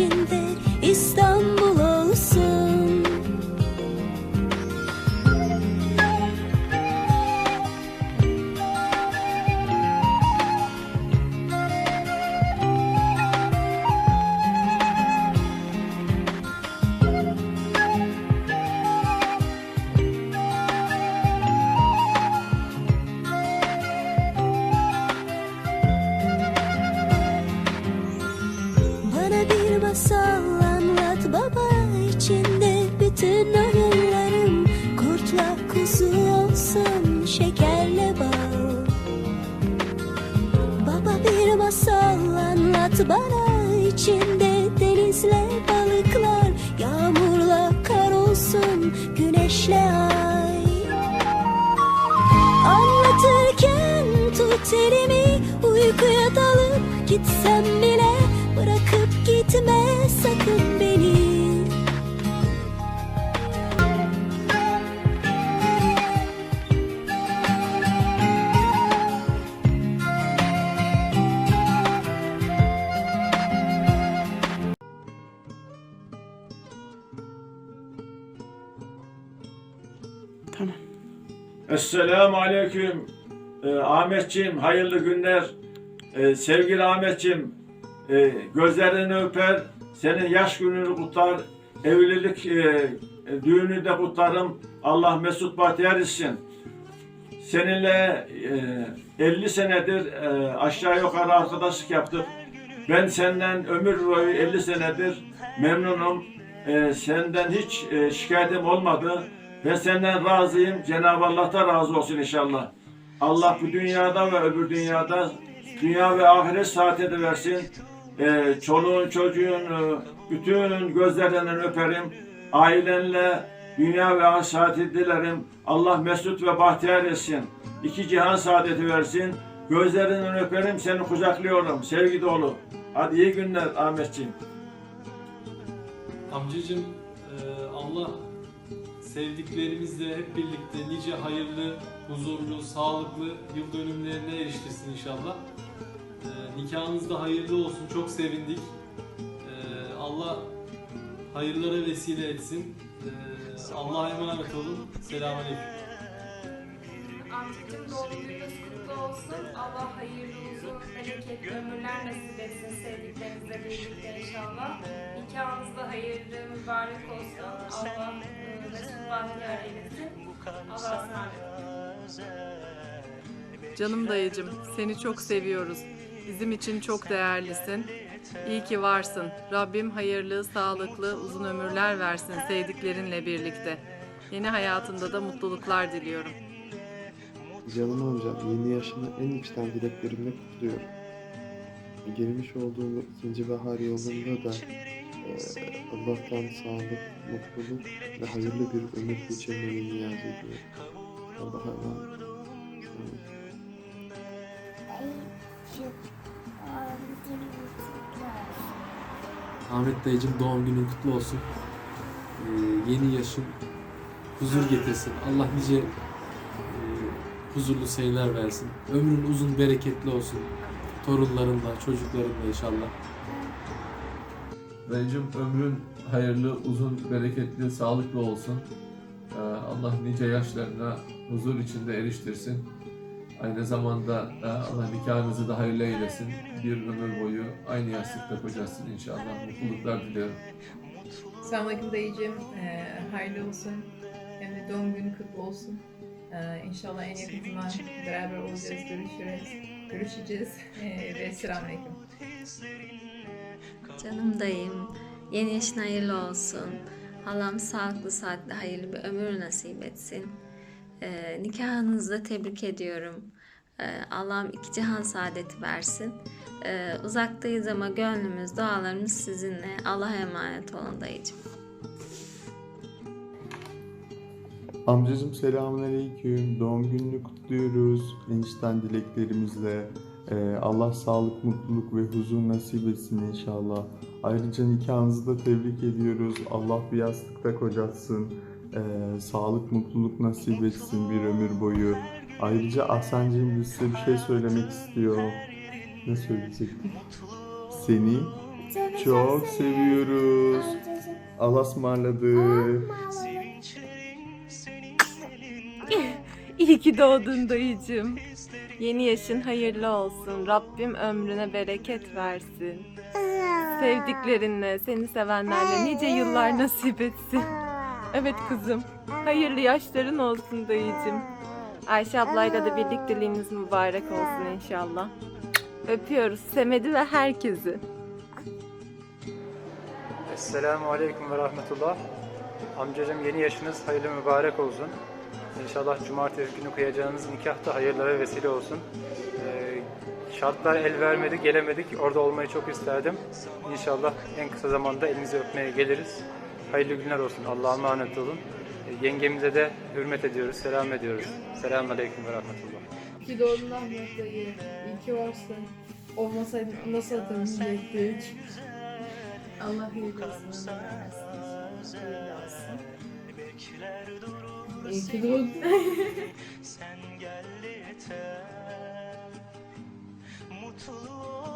içinde İstanbul oyunlarım kurtla kuzu olsun şekerle bal. Baba bir masal anlat bana içinde denizle balıklar yağmurla kar olsun güneşle ay. Anlatırken tut elimi uykuya dalıp gitsem Esselamu Aleyküm. Ee, Ahmetciğim hayırlı günler. Ee, sevgili Ahmetciğim e, gözlerini öper, senin yaş gününü kutlar, evlilik e, e, düğünü de kutlarım. Allah mesut bahtiyar etsin. Seninle e, 50 senedir e, aşağı yukarı arkadaşlık yaptık. Ben senden ömür boyu 50 senedir memnunum. E, senden hiç e, şikayetim olmadı. Ben senden razıyım. Cenab-ı Allah da razı olsun inşallah. Allah bu dünyada ve öbür dünyada dünya ve ahiret saati de versin. E, çoluğun çocuğun e, bütün gözlerinden öperim. Ailenle dünya ve ahiret saati dilerim. Allah mesut ve bahtiyar etsin. İki cihan saadeti versin. Gözlerinden öperim seni kucaklıyorum. Sevgi dolu. Hadi iyi günler Ahmetciğim. Amcacım e, Allah sevdiklerimizle hep birlikte nice hayırlı, huzurlu, sağlıklı yıl dönümlerine eriştirsin inşallah. E, nikahınız da hayırlı olsun. Çok sevindik. E, Allah hayırlara vesile etsin. E, Allah'a emanet olun. Selamünaleyküm. Amcacığım doğum gününüz kutlu olsun. Allah hayırlı uzun, bereketli ömürler nasip etsin sevdiklerinizle birlikte inşallah. Nikahınız da hayırlı, mübarek olsun. Allah Canım dayıcım, seni çok seviyoruz. Bizim için çok değerlisin. İyi ki varsın. Rabbim hayırlı, sağlıklı, uzun ömürler versin sevdiklerinle birlikte. Yeni hayatında da mutluluklar diliyorum. Canım amcam yeni yaşını en içten dileklerimle kutluyorum. Girmiş olduğum ikinci bahar yolunda da Allah'tan sağlık, mutluluk ve hayırlı bir ömür geçirmeni niyaz ediyorum. Allah'a emanet. Ahmet dayıcım doğum günün kutlu olsun. Ee, yeni yaşın huzur getirsin. Allah nice e, huzurlu sayılar versin. Ömrün uzun bereketli olsun. Torunlarınla, çocuklarınla inşallah. Dayıcım ömrün hayırlı, uzun, bereketli, sağlıklı olsun. Ee, Allah nice yaşlarına huzur içinde eriştirsin. Aynı zamanda e, Allah nikahınızı da hayırlı eylesin. Bir ömür boyu aynı yastıkta kocasın inşallah. Mutluluklar diliyorum. Selamünaleyküm dayıcığım. Ee, hayırlı olsun. Hem de doğum günü kutlu olsun. Ee, inşallah en yakın zaman beraber olacağız, görüşürüz. Görüşeceğiz. Ee, ve selamünaleyküm. Canım dayım, yeni yaşın hayırlı olsun. Allah'ım sağlıklı sağlıklı hayırlı bir ömür nasip etsin. Ee, nikahınızı tebrik ediyorum. Ee, Allah'ım iki cihan saadeti versin. Ee, uzaktayız ama gönlümüz, dualarımız sizinle. Allah'a emanet olun dayıcım. Amcacım selamünaleyküm. Doğum gününü kutluyoruz. Enişten dileklerimizle. Ee, Allah sağlık, mutluluk ve huzur nasip etsin inşallah. Ayrıca nikahınızı da tebrik ediyoruz. Allah bir yastıkta kocatsın. Ee, sağlık, mutluluk nasip etsin bir ömür boyu. Ayrıca Ahsen'cim size bir şey söylemek istiyor. Ne söyleyecektim? Seni çok seviyoruz. Allah'a ısmarladık. İyi ki doğdun dayıcım. Yeni yaşın hayırlı olsun. Rabbim ömrüne bereket versin. Sevdiklerinle, seni sevenlerle nice yıllar nasip etsin. Evet kızım. Hayırlı yaşların olsun dayıcım. Ayşe ablayla da birlikteliğiniz mübarek olsun inşallah. Öpüyoruz Semed'i ve herkesi. Esselamu Aleyküm ve Rahmetullah. Amcacım yeni yaşınız hayırlı mübarek olsun. İnşallah cumartesi günü kıyacağınız nikah da hayırlara vesile olsun. Ee, şartlar el vermedi, gelemedik. Orada olmayı çok isterdim. İnşallah en kısa zamanda elinizi öpmeye geliriz. Hayırlı günler olsun. Allah'a emanet olun. Ee, yengemize de hürmet ediyoruz, selam ediyoruz. Selamun Aleyküm ve Rahmetullah. İyi doğdun Ahmet dayı. İyi ki varsın. Olmasaydın nasıl hatırlayacaktı Allah hayırlı olsun. Hayırlı olsun. İyi ki. Sen gel yeter Mutluluğu